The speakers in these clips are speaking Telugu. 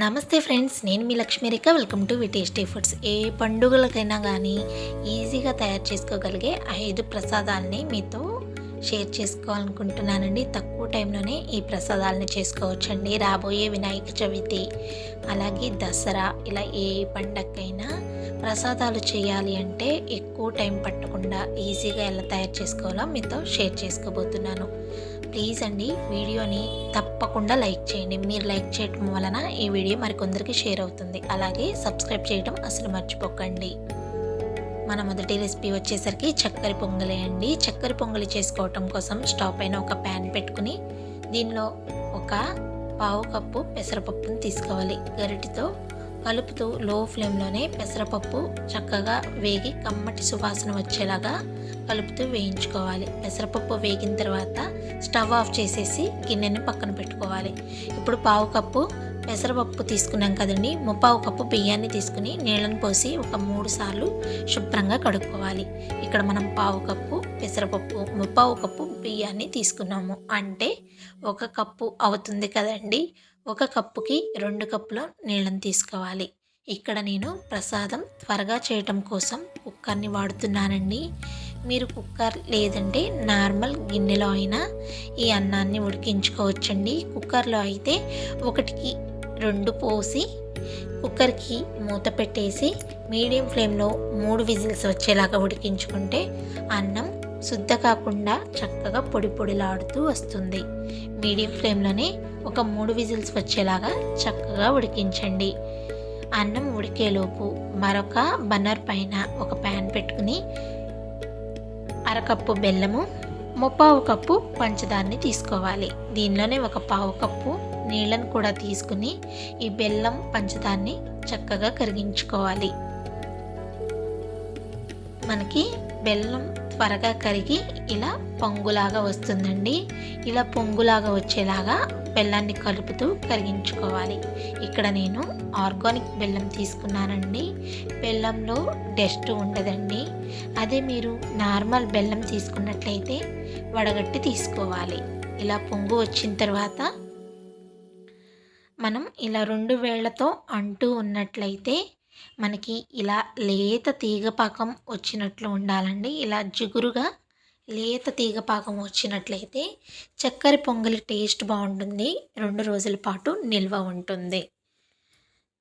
నమస్తే ఫ్రెండ్స్ నేను మీ Lakshmirekha. Welcome to V tasty foods. ఏ పండుగలకైనా కానీ ఈజీగా తయారు చేసుకోగలిగే ఐదు ప్రసాదాలని మీతో షేర్ చేసుకోవాలనుకుంటున్నానండి. తక్కువ టైంలోనే ఈ ప్రసాదాలని చేసుకోవచ్చండి. రాబోయే వినాయక చవితి అలాగే దసరా ఇలా ఏ పండగకైనా ప్రసాదాలు చేయాలి అంటే ఎక్కువ టైం పట్టకుండా ఈజీగా ఎలా తయారు చేసుకోవాలో మీతో షేర్ చేసుకోబోతున్నాను. ప్లీజ్ అండి వీడియోని తప్పకుండా లైక్ చేయండి. మీరు లైక్ చేయడం వలన ఈ వీడియో మరికొందరికి షేర్ అవుతుంది. అలాగే సబ్స్క్రైబ్ చేయడం అసలు మర్చిపోకండి. మన మొదటి రెసిపీ వచ్చేసరికి చక్కెర పొంగలి అండి. చక్కెర పొంగలి చేసుకోవటం కోసం స్టవ్ పైన ఒక ప్యాన్ పెట్టుకుని దీనిలో ఒక పావు కప్పు పెసరపప్పును తీసుకోవాలి. గరిటితో కలుపుతూ లో ఫ్లేమ్లోనే పెసరపప్పు చక్కగా వేగి కమ్మటి సువాసన వచ్చేలాగా కలుపుతూ వేయించుకోవాలి. పెసరపప్పు వేగిన తర్వాత స్టవ్ ఆఫ్ చేసేసి గిన్నెని పక్కన పెట్టుకోవాలి. ఇప్పుడు పావు కప్పు పెసరపప్పు తీసుకున్నాం కదండి. ముప్పావు కప్పు బియ్యాన్ని తీసుకుని నీళ్ళని పోసి ఒక మూడు సార్లు శుభ్రంగా కడుక్కోవాలి. ఇక్కడ మనం పావు కప్పు పెసరపప్పు ముప్పావు కప్పు బియ్యాన్ని తీసుకున్నాము. అంటే ఒక కప్పు అవుతుంది కదండి. ఒక కప్పుకి రెండు కప్పుల నీళ్ళని తీసుకోవాలి. ఇక్కడ నేను ప్రసాదం త్వరగా చేయటం కోసం కుక్కర్ని వాడుతున్నానండి. మీరు కుక్కర్ లేదంటే నార్మల్ గిన్నెలో అయినా ఈ అన్నాన్ని ఉడికించుకోవచ్చండి. కుక్కర్లో అయితే ఒకటికి రెండు పోసి కుక్కర్కి మూత పెట్టేసి మీడియం ఫ్లేమ్లో మూడు విజిల్స్ వచ్చేలాగా ఉడికించుకుంటే అన్నం శుద్ధ కాకుండా చక్కగా పొడి పొడిలాడుతూ వస్తుంది. మీడియం ఫ్లేమ్లోనే ఒక మూడు విజిల్స్ వచ్చేలాగా చక్కగా ఉడికించండి. అన్నం ఉడికేలోపు మరొక బన్నర్ పైన ఒక ప్యాన్ పెట్టుకుని అరకప్పు బెల్లము ముప్పావు కప్పు పంచదారని తీసుకోవాలి. దీనిలోనే ఒక పావు కప్పు నీళ్ళను కూడా తీసుకుని ఈ బెల్లం పంచదారని చక్కగా కరిగించుకోవాలి. మనకి బెల్లం త్వరగా కరిగి ఇలా పొంగులాగా వస్తుందండి. ఇలా పొంగులాగా వచ్చేలాగా బెల్లాన్ని కలుపుతూ కరిగించుకోవాలి. ఇక్కడ నేను ఆర్గానిక్ బెల్లం తీసుకున్నానండి. బెల్లంలో డస్ట్ ఉండదండి. అదే మీరు నార్మల్ బెల్లం తీసుకున్నట్లయితే వడగట్టి తీసుకోవాలి. ఇలా పొంగు వచ్చిన తర్వాత మనం ఇలా రెండు వేళ్ళతో అంటూ ఉన్నట్లయితే మనకి ఇలా లేత తీగపాకం వచ్చినట్లు ఉండాలండి. ఇలా జిగురుగా లేత తీగపాకం వచ్చినట్లయితే చక్కెర పొంగలి టేస్ట్ బాగుంటుంది. రెండు రోజుల పాటు నిల్వ ఉంటుంది.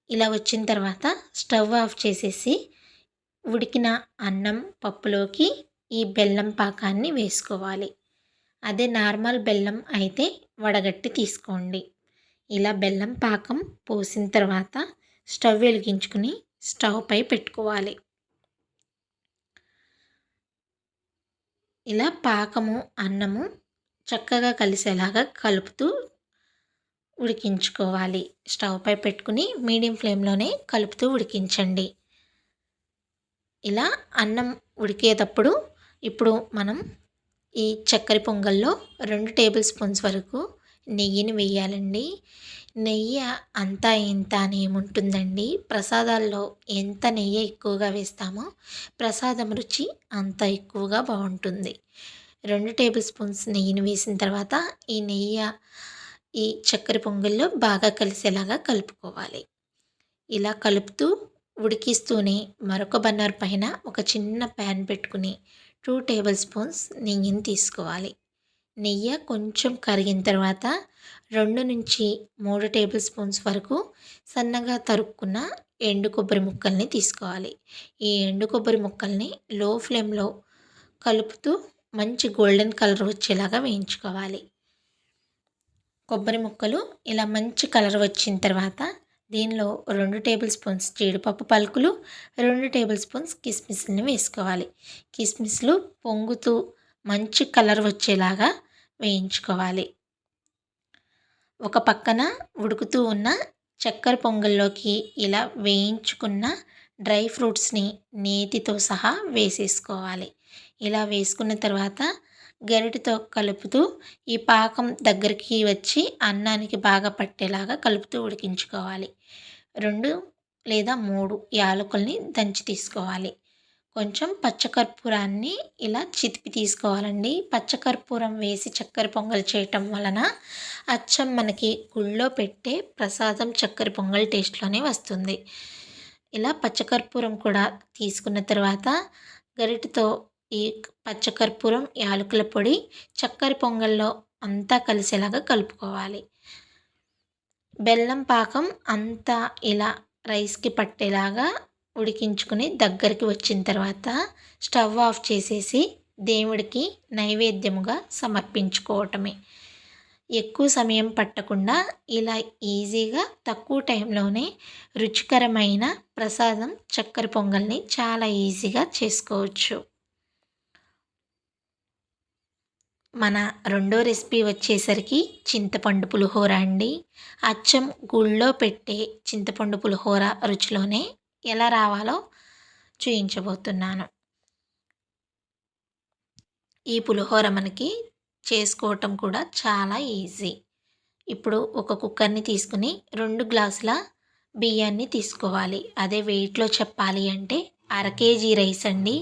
ఇలా వచ్చిన తర్వాత స్టవ్ ఆఫ్ చేసేసి ఉడికిన అన్నం పప్పులోకి ఈ బెల్లం పాకాన్ని వేసుకోవాలి. అదే నార్మల్ బెల్లం అయితే వడగట్టి తీసుకోండి. ఇలా బెల్లం పాకం పోసిన తర్వాత స్టవ్ వెలిగించుకుని స్టవ్ పై పెట్టుకోవాలి. ఇలా పాకము అన్నము చక్కగా కలిసేలాగా కలుపుతూ ఉడికించుకోవాలి. స్టవ్ పై పెట్టుకుని మీడియం ఫ్లేమ్లోనే కలుపుతూ ఉడికించండి. ఇలా అన్నం ఉడికేటప్పుడు ఇప్పుడు మనం ఈ చక్కెర పొంగల్లో రెండు టేబుల్ స్పూన్స్ వరకు నెయ్యిని వేయాలండి నెయ్యి అంతా ఇంత అని ఏముంటుందండి? ప్రసాదాల్లో ఎంత నెయ్యి ఎక్కువగా వేస్తామో ప్రసాదం రుచి అంత ఎక్కువగా బాగుంటుంది. రెండు టేబుల్ స్పూన్స్ నెయ్యిని వేసిన తర్వాత ఈ నెయ్యి ఈ చక్కెర పొంగల్లో బాగా కలిసేలాగా కలుపుకోవాలి. ఇలా కలుపుతూ ఉడికిస్తూనే మరొక బన్నర్ పైన ఒక చిన్న ప్యాన్ పెట్టుకుని టూ టేబుల్ స్పూన్స్ నెయ్యిని తీసుకోవాలి. నెయ్యి కొంచెం కరిగిన తర్వాత రెండు నుంచి మూడు టేబుల్ స్పూన్స్ వరకు సన్నగా తరుక్కున్న ఎండు కొబ్బరి ముక్కల్ని తీసుకోవాలి. ఈ ఎండు కొబ్బరి ముక్కల్ని లో ఫ్లేమ్లో కలుపుతూ మంచి గోల్డెన్ కలర్ వచ్చేలాగా వేయించుకోవాలి. కొబ్బరి ముక్కలు ఇలా మంచి కలర్ వచ్చిన తర్వాత దీనిలో రెండు టేబుల్ స్పూన్స్ జీడిపప్పు పలుకులు రెండు టేబుల్ స్పూన్స్ కిస్మిస్ని వేసుకోవాలి. కిస్మిస్లు పొంగుతూ మంచి కలర్ వచ్చేలాగా వేయించుకోవాలి. ఒక పక్కన ఉడుకుతూ ఉన్న చక్కెర పొంగల్లోకి ఇలా వేయించుకున్న డ్రై ఫ్రూట్స్ని నేతితో సహా వేసేసుకోవాలి. ఇలా వేసుకున్న తర్వాత గరిటతో కలుపుతూ ఈ పాకం దగ్గరికి వచ్చి అన్నానికి బాగా పట్టేలాగా కలుపుతూ ఉడికించుకోవాలి. రెండు లేదా మూడు యాలకుల్ని దంచి తీసుకోవాలి. కొంచెం పచ్చకర్పూరాన్ని ఇలా చితిపి తీసుకోవాలండి. పచ్చకర్పూరం వేసి చక్కెర పొంగల్ చేయటం వలన అచ్చం మనకి గుళ్ళో పెట్టే ప్రసాదం చక్కెర పొంగల్ టేస్ట్లోనే వస్తుంది. ఇలా పచ్చకర్పూరం కూడా తీసుకున్న తర్వాత గరిటతో ఈ పచ్చకర్పూరం యాలకుల పొడి చక్కెర పొంగల్లో అంతా కలిసేలాగా కలుపుకోవాలి. బెల్లం పాకం అంతా ఇలా రైస్కి పట్టేలాగా ఉడికించుకుని దగ్గరికి వచ్చిన తర్వాత స్టవ్ ఆఫ్ చేసేసి దేవుడికి నైవేద్యముగా సమర్పించుకోవటమే. ఎక్కువ సమయం పట్టకుండా ఇలా ఈజీగా తక్కువ టైంలోనే రుచికరమైన ప్రసాదం చక్కెర పొంగల్ని చాలా ఈజీగా చేసుకోవచ్చు. మన రెండో రెసిపీ వచ్చేసరికి చింతపండు పులిహోర అండి. అచ్చం గుళ్ళో పెట్టే చింతపండు పులిహోర రుచిలోనే ఎలా రావాలో చూయించబోతున్నాను. ఈ పులిహోర మనకి చేసుకోవటం కూడా చాలా ఈజీ. ఇప్పుడు ఒక కుక్కర్ని తీసుకుని రెండు గ్లాసుల బియ్యాన్ని తీసుకోవాలి. అదే వెయిట్లో చెప్పాలి అంటే అర కేజీ రైస్ అండి.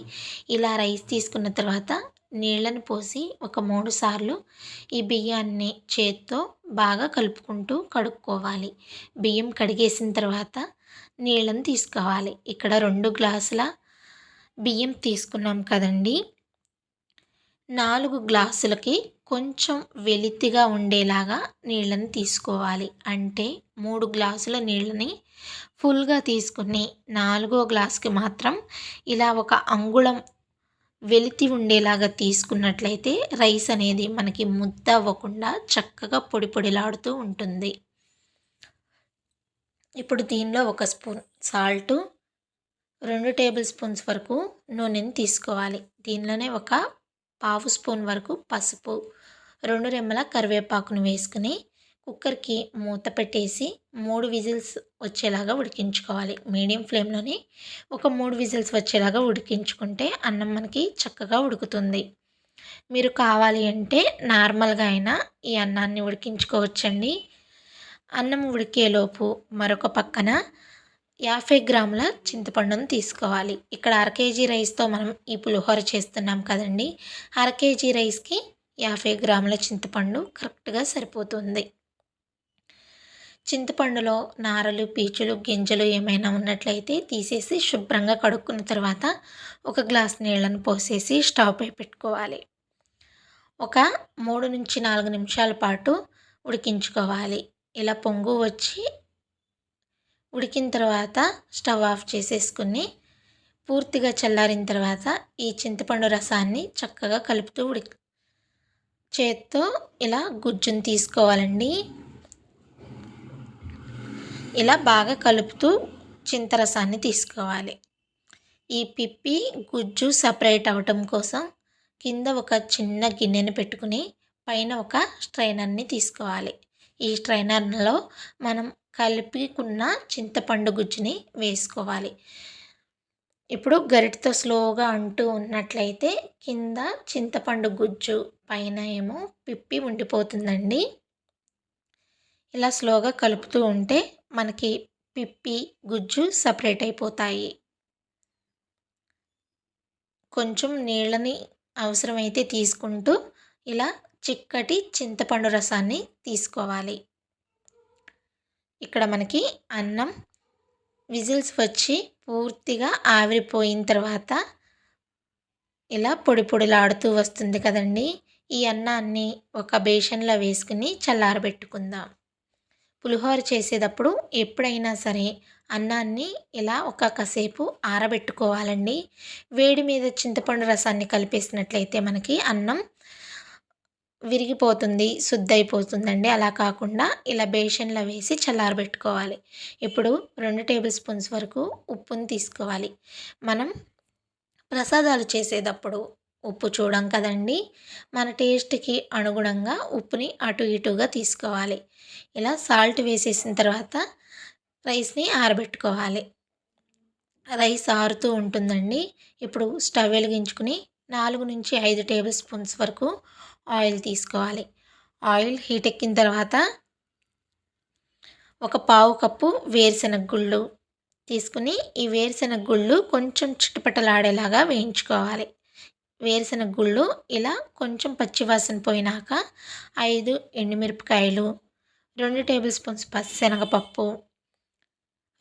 ఇలా రైస్ తీసుకున్న తర్వాత నీళ్ళను పోసి ఒక మూడు సార్లు ఈ బియ్యాన్ని చేత్తో బాగా కలుపుకుంటూ కడుక్కోవాలి. బియ్యం కడిగేసిన తర్వాత నీళ్ళని తీసుకోవాలి. ఇక్కడ రెండు గ్లాసుల బియ్యం తీసుకున్నాం కదండి. నాలుగు గ్లాసులకి కొంచెం వెలితిగా ఉండేలాగా నీళ్ళని తీసుకోవాలి. అంటే మూడు గ్లాసుల నీళ్ళని ఫుల్గా తీసుకుని నాలుగో గ్లాస్కి మాత్రం ఇలా ఒక అంగుళం వెలితి ఉండేలాగా తీసుకున్నట్లయితే రైస్ అనేది మనకి ముద్ద అవ్వకుండా చక్కగా పొడి పొడిలాడుతూ ఉంటుంది. ఇప్పుడు దీనిలో ఒక స్పూన్ సాల్టు రెండు టేబుల్ స్పూన్స్ వరకు నూనెని తీసుకోవాలి. దీనిలోనే ఒక పావు స్పూన్ వరకు పసుపు రెండు రెమ్మల కరివేపాకును వేసుకుని కుక్కర్కి మూత పెట్టేసి మూడు విజిల్స్ వచ్చేలాగా ఉడికించుకోవాలి. మీడియం ఫ్లేమ్లోనే ఒక మూడు విజిల్స్ వచ్చేలాగా ఉడికించుకుంటే అన్నం మనకి చక్కగా ఉడుకుతుంది. మీరు కావాలి అంటే నార్మల్గా అయినా ఈ అన్నాన్ని ఉడికించుకోవచ్చండి. అన్నం ఉడికేలోపు మరొక పక్కన యాభై గ్రాముల చింతపండును తీసుకోవాలి. ఇక్కడ అర కేజీ రైస్తో మనం ఈ పులిహోర చేస్తున్నాం కదండి. అర కేజీ రైస్కి యాభై గ్రాముల చింతపండు కరెక్ట్గా సరిపోతుంది. చింతపండులో నారలు పీచులు గింజలు ఏమైనా ఉన్నట్లయితే తీసేసి శుభ్రంగా కడుక్కున్న తర్వాత ఒక గ్లాస్ నీళ్ళను పోసేసి స్టవ్ పై పెట్టుకోవాలి. ఒక మూడు నుంచి నాలుగు నిమిషాల పాటు ఉడికించుకోవాలి. ఇలా పొంగు వచ్చి ఉడికిన తర్వాత స్టవ్ ఆఫ్ చేసేసుకుని పూర్తిగా చల్లారిన తర్వాత ఈ చింతపండు రసాన్ని చక్కగా కలుపుతూ ఉడికి చేత్తో ఇలా గుజ్జును తీసుకోవాలండి. ఇలా బాగా కలుపుతూ చింతరసాన్ని తీసుకోవాలి. ఈ పిప్పి గుజ్జు సపరేట్ అవ్వటం కోసం కింద ఒక చిన్న గిన్నెను పెట్టుకుని పైన ఒక స్ట్రైనర్ని తీసుకోవాలి. ఈ స్ట్రైనర్లో మనం కలిపికున్న చింతపండు గుజ్జుని వేసుకోవాలి. ఇప్పుడు గరిటతో స్లోగా అంటూ ఉన్నట్లయితే కింద చింతపండు గుజ్జు పైన ఏమో పిప్పి ఉండిపోతుందండి. ఇలా స్లోగా కలుపుతూ ఉంటే మనకి పిప్పి గుజ్జు సపరేట్ అయిపోతాయి. కొంచెం నీళ్ళని అవసరమైతే తీసుకుంటూ ఇలా చిక్కటి చింతపండు రసాన్ని తీసుకోవాలి. ఇక్కడ మనకి అన్నం విజిల్స్ వచ్చి పూర్తిగా ఆవిరిపోయిన తర్వాత ఇలా పొడి పొడిలాడుతూ వస్తుంది కదండి. ఈ అన్నాన్ని ఒక బేషన్లో వేసుకుని చల్లారబెట్టుకుందాం. పులిహోర చేసేటప్పుడు ఎప్పుడైనా సరే అన్నాన్ని ఇలా ఒక కాసేపు ఆరబెట్టుకోవాలండి. వేడి మీద చింతపండు రసాన్ని కలిపేసినట్లయితే మనకి అన్నం విరిగిపోతుంది శుద్ధైపోతుందండి. అలా కాకుండా ఇలా బేషన్లో వేసి చల్లారబెట్టుకోవాలి. ఇప్పుడు రెండు టేబుల్ స్పూన్స్ వరకు ఉప్పుని తీసుకోవాలి. మనం ప్రసాదాలు చేసేటప్పుడు ఉప్పు చూడం కదండి. మన టేస్ట్కి అనుగుణంగా ఉప్పుని అటు ఇటుగా తీసుకోవాలి. ఇలా సాల్ట్ వేసేసిన తర్వాత రైస్ని ఆరబెట్టుకోవాలి. రైస్ ఆరుతూ ఉంటుందండి. ఇప్పుడు స్టవ్ వెలిగించుకుని నాలుగు నుంచి ఐదు టేబుల్ స్పూన్స్ వరకు ఆయిల్ తీసుకోవాలి. ఆయిల్ హీట్ ఎక్కిన తర్వాత ఒక పావు కప్పు వేరుశనగ గుళ్ళు తీసుకుని ఈ వేరుశెనగ గుళ్ళు కొంచెం చిటపటలాడేలాగా వేయించుకోవాలి. వేరుశెనగ గుళ్ళు ఇలా కొంచెం పచ్చివాసన పోయినాక ఐదు ఎండుమిరపకాయలు రెండు టేబుల్ స్పూన్స్ పచ్చిశనగపప్పు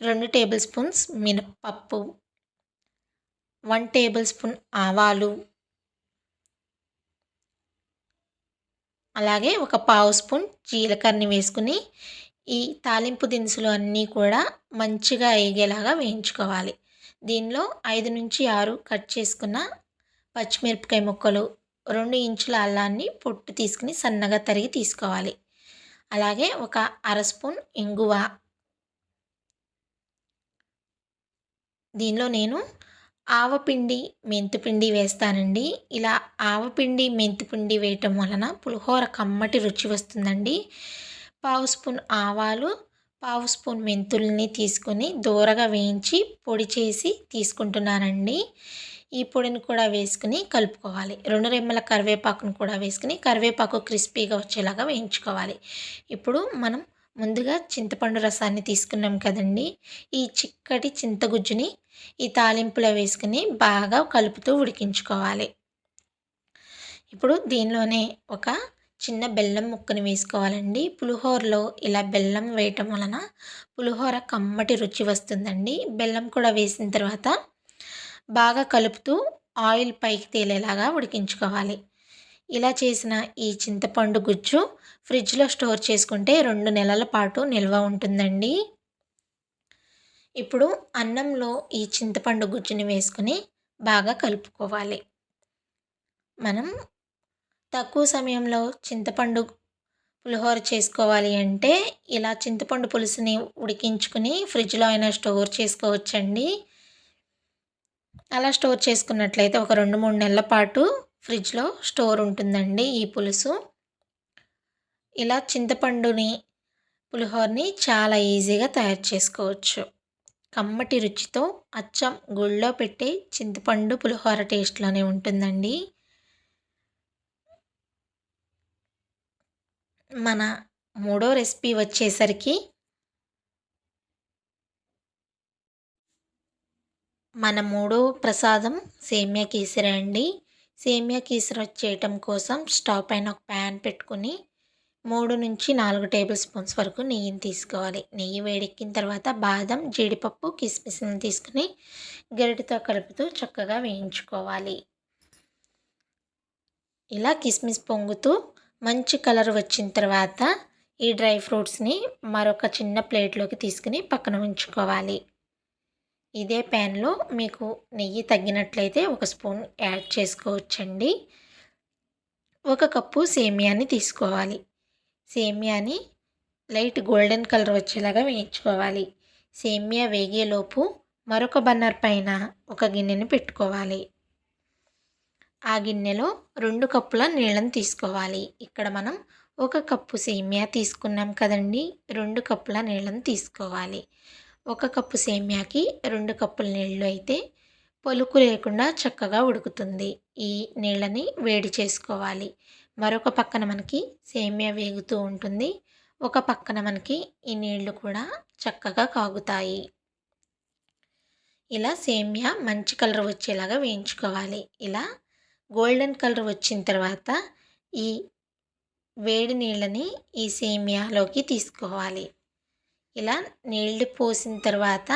రెండు టేబుల్ స్పూన్స్ మినప్పప్పు వన్ టేబుల్ స్పూన్ ఆవాలు అలాగే ఒక పావు స్పూన్ జీలకర్రని వేసుకుని ఈ తాలింపు దినుసులు అన్నీ కూడా మంచిగా వేగేలాగా వేయించుకోవాలి. దీనిలో ఐదు నుంచి ఆరు కట్ చేసుకున్న పచ్చిమిరపకాయ ముక్కలు రెండు ఇంచుల అల్లాన్ని పొట్టు తీసుకుని సన్నగా తరిగి తీసుకోవాలి. అలాగే ఒక అర స్పూన్ ఇంగువ. దీనిలో నేను ఆవపిండి మెంతిపిండి వేస్తానండి. ఇలా ఆవపిండి మెంతిపిండి వేయటం వలన పులిహోర కమ్మటి రుచి వస్తుందండి. పావు స్పూన్ ఆవాలు పావు స్పూన్ మెంతుల్ని తీసుకొని దూరగా వేయించి పొడి చేసి తీసుకుంటున్నానండి. ఈ పొడిని కూడా వేసుకుని కలుపుకోవాలి. రెండు రెమ్మల కరివేపాకును కూడా వేసుకుని కరివేపాకు క్రిస్పీగా వచ్చేలాగా వేయించుకోవాలి. ఇప్పుడు మనం ముందుగా చింతపండు రసాన్ని తీసుకున్నాం కదండి. ఈ చిక్కటి చింతగుజ్జుని ఈ తాలింపులో వేసుకుని బాగా కలుపుతూ ఉడికించుకోవాలి. ఇప్పుడు దీనిలోనే ఒక చిన్న బెల్లం ముక్కని వేసుకోవాలండి. పులిహోరలో ఇలా బెల్లం వేయటం వలన పులిహోర కమ్మటి రుచి వస్తుందండి. బెల్లం కూడా వేసిన తర్వాత బాగా కలుపుతూ ఆయిల్ పైకి తేలేలాగా ఉడికించుకోవాలి. ఇలా చేసిన ఈ చింతపండు గుజ్జు ఫ్రిడ్జ్లో స్టోర్ చేసుకుంటే రెండు నెలల పాటు నిల్వ ఉంటుందండి. ఇప్పుడు అన్నంలో ఈ చింతపండు గుజ్జుని వేసుకుని బాగా కలుపుకోవాలి. మనం తక్కువ సమయంలో చింతపండు పులిహోర చేసుకోవాలి అంటే ఇలా చింతపండు పులుసుని ఉడికించుకుని ఫ్రిడ్జ్లో అయినా స్టోర్ చేసుకోవచ్చండి. అలా స్టోర్ చేసుకున్నట్లయితే ఒక రెండు మూడు నెలల పాటు ఫ్రిడ్జ్లో స్టోర్ ఉంటుందండి ఈ పులుసు. ఇలా చింతపండుని పులిహోరని చాలా ఈజీగా తయారు చేసుకోవచ్చు. కమ్మటి రుచితో అచ్చం గుళ్ళో పెట్టే చింతపండు పులిహోర టేస్ట్లోనే ఉంటుందండి. మన మూడో రెసిపీ వచ్చేసరికి మన మూడో ప్రసాదం సేమ్యా కేసరి అండి. సేమియా కీసర చేయటం కోసం స్టవ్ పైన ఒక ప్యాన్ పెట్టుకుని మూడు నుంచి నాలుగు టేబుల్ స్పూన్స్ వరకు నెయ్యిని తీసుకోవాలి. నెయ్యి వేడెక్కిన తర్వాత బాదం జీడిపప్పు కిస్మిస్ని తీసుకుని గరిటతో కలుపుతూ చక్కగా వేయించుకోవాలి. ఇలా కిస్మిస్ పొంగుతూ మంచి కలర్ వచ్చిన తర్వాత ఈ డ్రై ఫ్రూట్స్ని మరొక చిన్న ప్లేట్లోకి తీసుకుని పక్కన ఉంచుకోవాలి. ఇదే ప్యాన్లో మీకు నెయ్యి తగ్గినట్లయితే ఒక స్పూన్ యాడ్ చేసుకోవచ్చండి. ఒక కప్పు సేమియాని తీసుకోవాలి. సేమియాని లైట్ గోల్డెన్ కలర్ వచ్చేలాగా వేయించుకోవాలి. సేమియా వేగేలోపు మరొక బన్నర్ పైన ఒక గిన్నెని పెట్టుకోవాలి. ఆ గిన్నెలో రెండు కప్పుల నీళ్ళని తీసుకోవాలి. ఇక్కడ మనం ఒక కప్పు సేమియా తీసుకున్నాం కదండి. రెండు కప్పుల నీళ్ళని తీసుకోవాలి. ఒక కప్పు సేమ్యాకి రెండు కప్పుల నీళ్ళు అయితే పలుకు లేకుండా చక్కగా ఉడుకుతుంది. ఈ నీళ్ళని వేడి చేసుకోవాలి. మరొక పక్కన మనకి సేమ్యా వేగుతూ ఉంటుంది. ఒక పక్కన మనకి ఈ నీళ్ళు కూడా చక్కగా కాగుతాయి. ఇలా సేమ్యా మంచి కలర్ వచ్చేలాగా వేయించుకోవాలి. ఇలా గోల్డెన్ కలర్ వచ్చిన తర్వాత ఈ వేడి నీళ్ళని ఈ సేమ్యాలోకి తీసుకోవాలి. ఇలా నీళ్ళు పోసిన తర్వాత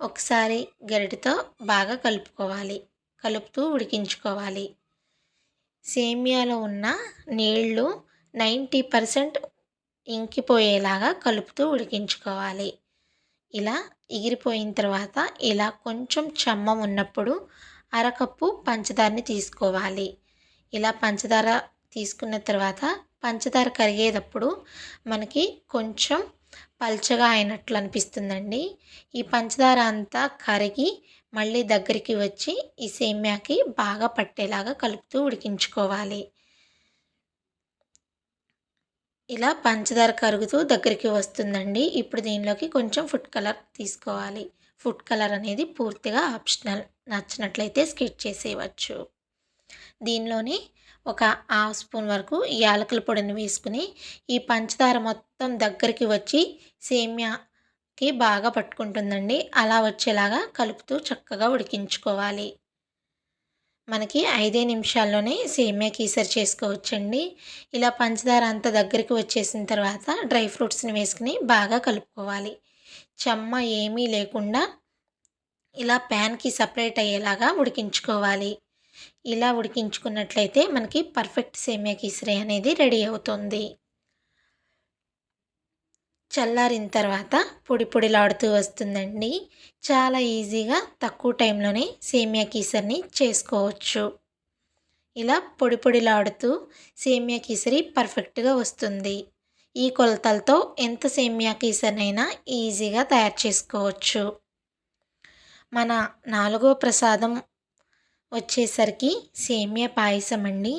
ఒకసారి గరిటతో బాగా కలుపుకోవాలి. కలుపుతూ ఉడికించుకోవాలి. సేమియాలో ఉన్న నీళ్ళు నైంటీ పర్సెంట్ ఇంకిపోయేలాగా కలుపుతూ ఉడికించుకోవాలి. ఇలా ఎగిరిపోయిన తర్వాత ఇలా కొంచెం చమ్మం ఉన్నప్పుడు అరకప్పు పంచదారని తీసుకోవాలి. ఇలా పంచదార తీసుకున్న తర్వాత పంచదార కరిగేటప్పుడు మనకి కొంచెం పల్చగా అయినట్లు అనిపిస్తుందండి. ఈ పంచదార అంతా కరిగి మళ్ళీ దగ్గరికి వచ్చి ఈ సేమ్యాకి బాగా పట్టేలాగా కలుపుతూ ఉడికించుకోవాలి. ఇలా పంచదార కరుగుతూ దగ్గరికి వస్తుందండి. ఇప్పుడు దీనిలోకి కొంచెం ఫుడ్ కలర్ తీసుకోవాలి. ఫుడ్ కలర్ అనేది పూర్తిగా ఆప్షనల్. నచ్చినట్లయితే స్కిట్ చేసేయవచ్చు. దీనిలోని ఒక హాఫ్ స్పూన్ వరకు యాలకుల పొడిని వేసుకుని ఈ పంచదార మొత్తం దగ్గరికి వచ్చి సేమ్యాకి బాగా పట్టుకుంటుందండి. అలా వచ్చేలాగా కలుపుతూ చక్కగా ఉడికించుకోవాలి. మనకి ఐదే నిమిషాల్లోనే సేమియా కీసర్ చేసుకోవచ్చండి. ఇలా పంచదార అంత దగ్గరికి వచ్చేసిన తర్వాత డ్రై ఫ్రూట్స్ని వేసుకుని బాగా కలుపుకోవాలి. చెమ్మ ఏమీ లేకుండా ఇలా ప్యాన్కి సపరేట్ అయ్యేలాగా ఉడికించుకోవాలి. ఇలా ఉడికించుకున్నట్లయితే మనకి పర్ఫెక్ట్ సేమియా కీసరి అనేది రెడీ అవుతుంది. చల్లారిన తర్వాత పొడి పొడిలాడుతూ వస్తుందండి. చాలా ఈజీగా తక్కువ టైంలోనే సేమియా కీసరిని చేసుకోవచ్చు. ఇలా పొడి పొడిలాడుతూ సేమియా కీసరి పర్ఫెక్ట్గా వస్తుంది. ఈ కొలతలతో ఎంత సేమియా కీసరినైనా ఈజీగా తయారు చేసుకోవచ్చు. మన నాలుగో ప్రసాదం వచ్చేసరికి సేమియా పాయసం అండి.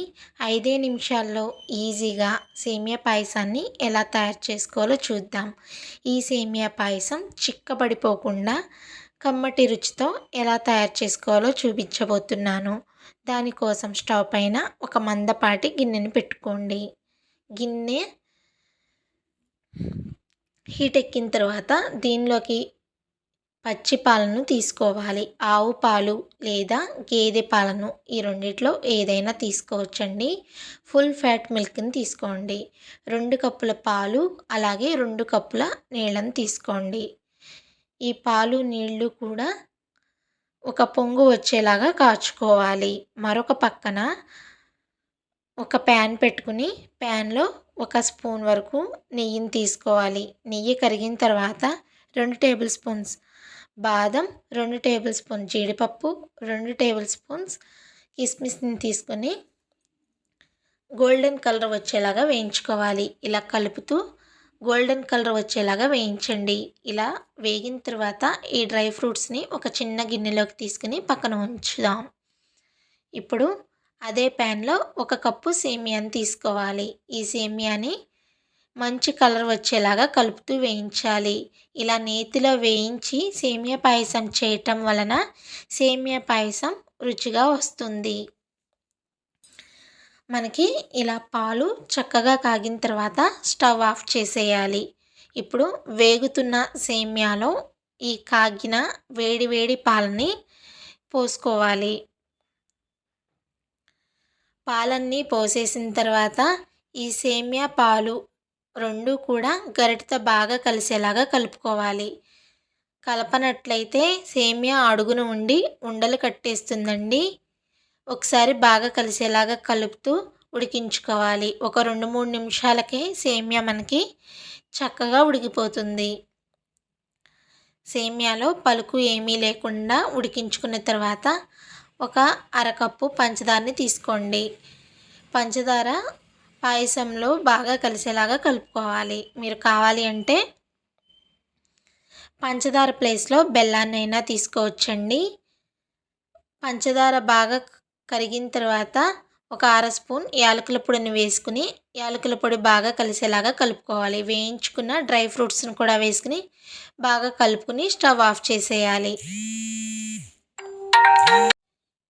ఐదే నిమిషాల్లో ఈజీగా సేమియా పాయసాన్ని ఎలా తయారు చేసుకోవాలో చూద్దాం. ఈ సేమియా పాయసం చిక్కబడిపోకుండా కమ్మటి రుచితో ఎలా తయారు చేసుకోవాలో చూపించబోతున్నాను. దానికోసం స్టవ్ పైన ఒక మందపాటి గిన్నెని పెట్టుకోండి. గిన్నె హీట్ ఎక్కిన తర్వాత దీనిలోకి పచ్చి పాలను తీసుకోవాలి. ఆవు పాలు లేదా గేదె పాలను ఈ రెండిట్లో ఏదైనా తీసుకోవచ్చండి. ఫుల్ ఫ్యాట్ మిల్క్ని తీసుకోండి. రెండు కప్పుల పాలు అలాగే రెండు కప్పుల నీళ్ళని తీసుకోండి. ఈ పాలు నీళ్ళు కూడా ఒక పొంగు వచ్చేలాగా కాచుకోవాలి. మరొక పక్కన ఒక ప్యాన్ పెట్టుకుని ప్యాన్లో ఒక స్పూన్ వరకు నెయ్యిని తీసుకోవాలి. నెయ్యి కరిగిన తర్వాత రెండు టేబుల్ స్పూన్స్ బాదం రెండు టేబుల్ స్పూన్ జీడిపప్పు రెండు టేబుల్ స్పూన్స్ కిస్మిస్ని తీసుకొని గోల్డెన్ కలర్ వచ్చేలాగా వేయించుకోవాలి. ఇలా కలుపుతూ గోల్డెన్ కలర్ వచ్చేలాగా వేయించండి. ఇలా వేగిన తర్వాత ఈ డ్రై ఫ్రూట్స్ని ఒక చిన్న గిన్నెలోకి తీసుకుని పక్కన ఉంచుదాం. ఇప్పుడు అదే ప్యాన్లో ఒక కప్పు సేమియాని తీసుకోవాలి. ఈ సేమియాని మంచి కలర్ వచ్చేలాగా కలుపుతూ వేయించాలి. ఇలా నేతిలో వేయించి సేమియా పాయసం చేయటం వలన సేమియా పాయసం రుచిగా వస్తుంది. మనకి ఇలా పాలు చక్కగా కాగిన తర్వాత స్టవ్ ఆఫ్ చేసేయాలి. ఇప్పుడు వేగుతున్న సేమియాలో ఈ కాగిన వేడి వేడి పాలని పోసుకోవాలి. పాలన్నీ పోసేసిన తర్వాత ఈ సేమియా పాలు రెండు కూడా గరిటతో బాగా కలిసేలాగా కలుపుకోవాలి. కలపనట్లయితే సేమియా అడుగున ఉండి ఉండలు కట్టేస్తుందండి. ఒకసారి బాగా కలిసేలాగా కలుపుతూ ఉడికించుకోవాలి. ఒక రెండు మూడు నిమిషాలకే సేమియా మనకి చక్కగా ఉడికిపోతుంది. సేమియాలో పలుకు ఏమీ లేకుండా ఉడికించుకున్న తర్వాత ఒక అరకప్పు పంచదారని తీసుకోండి. పంచదార పాయసంలో బాగా కలిసేలాగా కలుపుకోవాలి. మీరు కావాలి అంటే పంచదార ప్లేస్లో బెల్లాన్ని అయినా తీసుకోవచ్చండి. పంచదార బాగా కరిగిన తర్వాత ఒక అర స్పూన్ యాలకుల పొడిని వేసుకుని యాలకుల పొడి బాగా కలిసేలాగా కలుపుకోవాలి. వేయించుకున్న డ్రై ఫ్రూట్స్ని కూడా వేసుకుని బాగా కలుపుకుని స్టవ్ ఆఫ్ చేసేయాలి.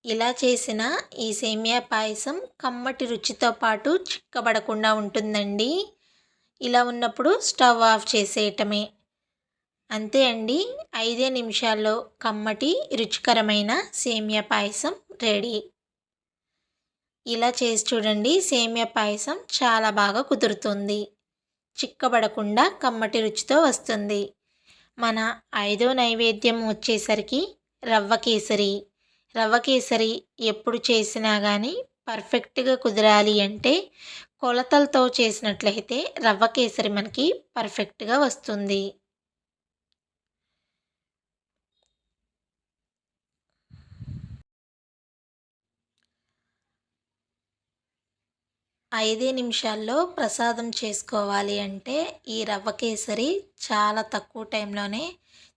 ఇలా చేసిన ఈ సేమియా పాయసం కమ్మటి రుచితో పాటు చిక్కబడకుండా ఉంటుందండి. ఇలా ఉన్నప్పుడు స్టవ్ ఆఫ్ చేసేయటమే. అంతే అండి. ఐదే నిమిషాల్లో కమ్మటి రుచికరమైన సేమియా పాయసం రెడీ. ఇలా చేసి చూడండి సేమియా పాయసం చాలా బాగా కుదురుతుంది. చిక్కబడకుండా కమ్మటి రుచితో వస్తుంది. మన ఐదో నైవేద్యం వచ్చేసరికి రవ్వ కేసరి. రవ్వ కేసరి ఎప్పుడు చేసినా కానీ పర్ఫెక్ట్గా కుదరాలి అంటే కొలతలతో చేసినట్లయితే రవ్వ కేసరి మనకి పర్ఫెక్ట్గా వస్తుంది. ఐదే నిమిషాల్లో ప్రసాదం చేసుకోవాలి అంటే ఈ రవ్వ కేసరి చాలా తక్కువ టైంలోనే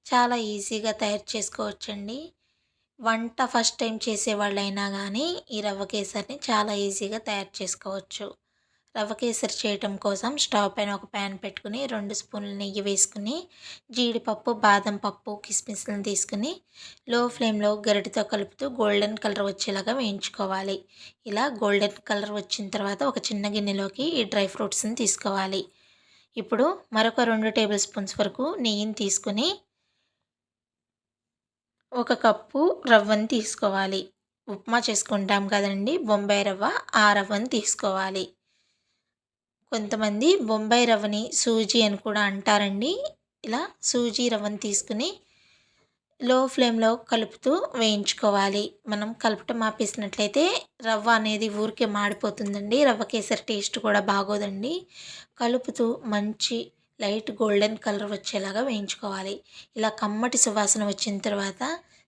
చాలా ఈజీగా తయారు చేసుకోవచ్చండి. వంట ఫస్ట్ టైం చేసేవాళ్ళైనా కానీ ఈ రవ్వ కేసరిని చాలా ఈజీగా తయారు చేసుకోవచ్చు. రవ్వ కేసరి చేయటం కోసం స్టవ్ పైన ఒక ప్యాన్ పెట్టుకుని రెండు స్పూన్లు నెయ్యి వేసుకుని జీడిపప్పు బాదం పప్పు కిస్మిస్లను తీసుకుని లో ఫ్లేమ్లో గరిటతో కలుపుతూ గోల్డెన్ కలర్ వచ్చేలాగా వేయించుకోవాలి. ఇలా గోల్డెన్ కలర్ వచ్చిన తర్వాత ఒక చిన్న గిన్నెలోకి ఈ డ్రై ఫ్రూట్స్ని తీసుకోవాలి. ఇప్పుడు మరొక రెండు టేబుల్ స్పూన్స్ వరకు నెయ్యిని తీసుకొని ఒక కప్పు రవ్వని తీసుకోవాలి. ఉప్మా చేసుకుంటాం కదండి. బొంబాయి రవ్వ ఆ రవ్వని తీసుకోవాలి. కొంతమంది బొంబాయి రవ్వని సూజీ అని కూడా అంటారండి. ఇలా సూజీ రవ్వని తీసుకుని లో ఫ్లేమ్లో కలుపుతూ వేయించుకోవాలి. మనం కలపటం ఆపేసినట్లయితే రవ్వ అనేది ఊరికే మాడిపోతుందండి. రవ్వ కేసరి టేస్ట్ కూడా బాగోదండి. కలుపుతూ మంచి లైట్ గోల్డెన్ కలర్ వచ్చేలాగా వేయించుకోవాలి. ఇలా కమ్మటి సువాసన వచ్చిన తర్వాత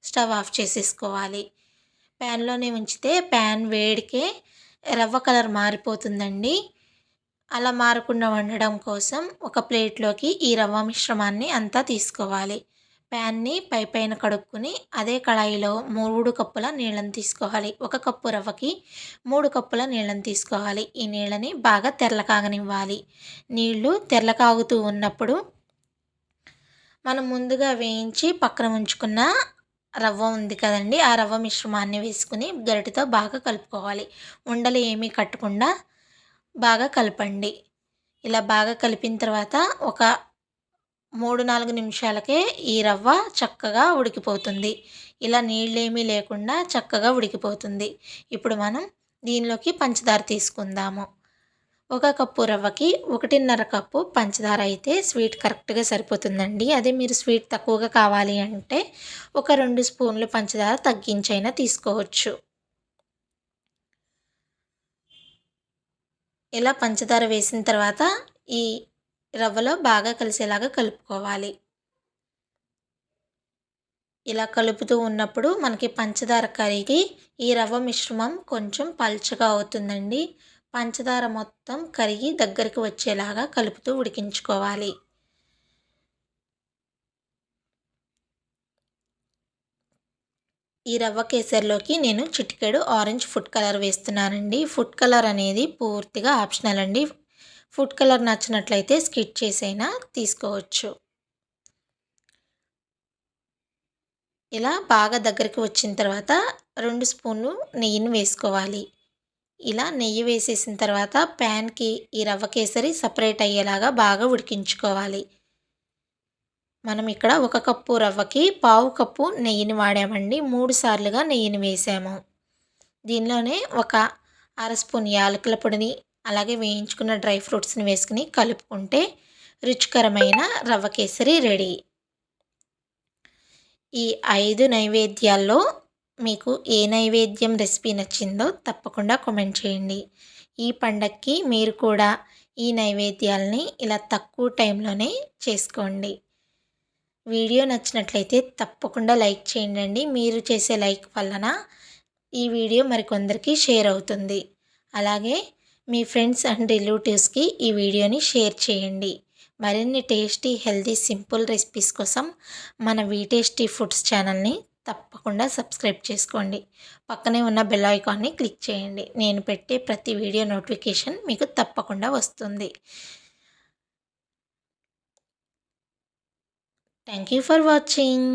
స్టవ్ ఆఫ్ చేసేసుకోవాలి. ప్యాన్లోనే ఉంచితే ప్యాన్ వేడికే రవ్వ కలర్ మారిపోతుందండి. అలా మారకుండా వండడం కోసం ఒక ప్లేట్లోకి ఈ రవ్వ మిశ్రమాన్ని అంతా తీసుకోవాలి. ప్యాన్ని పై పైన కడుక్కుని అదే కళాయిలో మూడు కప్పుల నీళ్ళని తీసుకోవాలి. ఒక కప్పు రవ్వకి మూడు కప్పుల నీళ్ళని తీసుకోవాలి. ఈ నీళ్ళని బాగా తెరలకాగనివ్వాలి నీళ్ళు తెరలకాగుతూ ఉన్నప్పుడు మనం ముందుగా వేయించి పక్కన ఉంచుకున్న రవ్వ ఉంది కదండి ఆ రవ్వ మిశ్రమాన్ని వేసుకుని గరిటతో బాగా కలుపుకోవాలి. ఉండలు ఏమీ కట్టకుండా బాగా కలపండి. ఇలా బాగా కలిపిన తర్వాత ఒక మూడు నాలుగు నిమిషాలకే ఈ రవ్వ చక్కగా ఉడికిపోతుంది. ఇలా నీళ్ళేమీ లేకుండా చక్కగా ఉడికిపోతుంది. ఇప్పుడు మనం దీనిలోకి పంచదార తీసుకుందాము. ఒక కప్పు రవ్వకి ఒకటిన్నర కప్పు పంచదార అయితే స్వీట్ కరెక్ట్గా సరిపోతుందండి. అదే మీరు స్వీట్ తక్కువగా కావాలి అంటే ఒక రెండు స్పూన్లు పంచదార తగ్గించైనా తీసుకోవచ్చు. ఇలా పంచదార వేసిన తర్వాత ఈ రవ్వలో బాగా కలిసేలాగా కలుపుకోవాలి. ఇలా కలుపుతూ ఉన్నప్పుడు మనకి పంచదార కరిగి ఈ రవ్వ మిశ్రమం కొంచెం పల్చగా అవుతుందండి. పంచదార మొత్తం కరిగి దగ్గరికి వచ్చేలాగా కలుపుతూ ఉడికించుకోవాలి. ఈ రవ్వ కేసరిలోకి నేను చిటికెడు ఆరెంజ్ ఫుడ్ కలర్ వేస్తున్నానండి. ఫుడ్ కలర్ అనేది పూర్తిగా ఆప్షనల్ అండి. ఫుడ్ కలర్ నచ్చినట్లయితే స్కిట్ చేసైనా తీసుకోవచ్చు. ఇలా బాగా దగ్గరికి వచ్చిన తర్వాత రెండు స్పూన్లు నెయ్యిని వేసుకోవాలి. ఇలా నెయ్యి వేసేసిన తర్వాత ప్యాన్కి ఈ రవ్వ కేసరి సపరేట్ అయ్యేలాగా బాగా ఉడికించుకోవాలి. మనం ఇక్కడ ఒక కప్పు రవ్వకి పావు కప్పు నెయ్యిని వాడామండి. మూడు సార్లుగా నెయ్యిని వేసాము. దీనిలోనే ఒక అర స్పూన్ యాలకుల పొడిని అలాగే వేయించుకున్న డ్రై ఫ్రూట్స్ని వేసుకుని కలుపుకుంటే రుచికరమైన రవ్వ కేసరి రెడీ. ఈ ఐదు నైవేద్యాల్లో మీకు ఏ నైవేద్యం రెసిపీ నచ్చిందో తప్పకుండా కామెంట్ చేయండి. ఈ పండక్కి మీరు కూడా ఈ నైవేద్యాలని ఇలా తక్కువ టైంలోనే చేసుకోండి. వీడియో నచ్చినట్లయితే తప్పకుండా లైక్ చేయండి మీరు చేసే లైక్ వలన ఈ వీడియో మరికొందరికి షేర్ అవుతుంది. అలాగే మీ ఫ్రెండ్స్ అండ్ రిలేటివ్స్కి ఈ వీడియోని షేర్ చేయండి. మరిన్ని టేస్టీ హెల్తీ సింపుల్ రెసిపీస్ కోసం మన వీ టేస్టీ ఫుడ్స్ ఛానల్ని తప్పకుండా సబ్స్క్రైబ్ చేసుకోండి. పక్కనే ఉన్న బెల్ ఐకాన్ని క్లిక్ చేయండి. నేను పెట్టే ప్రతి వీడియో నోటిఫికేషన్ మీకు తప్పకుండా వస్తుంది. Thank you for watching.